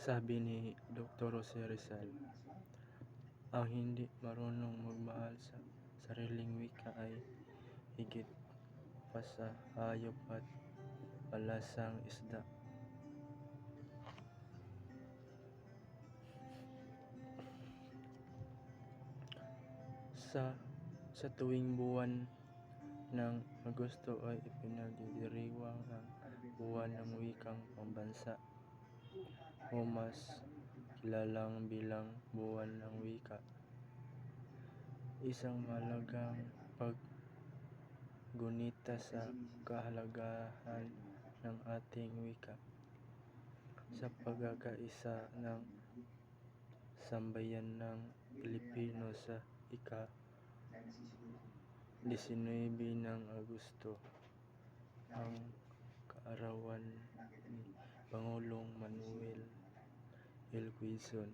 Sabi ni Dr. Jose Rizal, ang hindi marunong magmahal sa sariling wika ay higit pa sa hayop at palasang isda. Sa sa tuwing buwan ng Agosto ay ipinagdiriwang ang buwan ng wikang pambansa o mas kilalang bilang buwan ng wika. Isang mahalagang paggunita sa kahalagahan ng ating wika sa pagkakaisa ng sambayan ng Pilipino sa ika 19 ng Agosto ang kaarawan ni Pangulong Manuel L. Quezon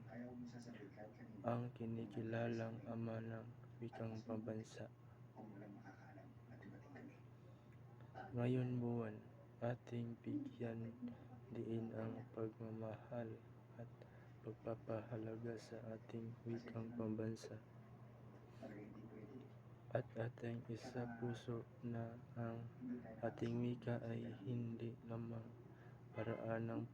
ang kinikilalang ama ng wikang pambansa. Ngayon buwan, ating bigyan diin ang pagmamahal at pagpapahalaga sa ating wikang pambansa at ating isa puso na ang ating wika ay hindi lamang paraan ng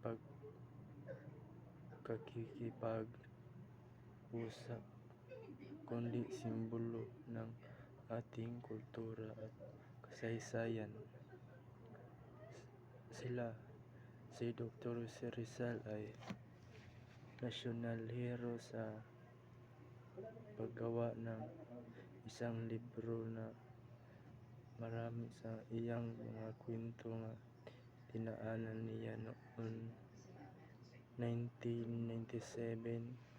pagkikipag-usap kundi simbolo ng ating kultura at kasaysayan. Sila, si Dr. Jose Rizal ay national hero sa paggawa ng isang libro na marami sa iyang mga kwento nga dinaanan niya noong 1997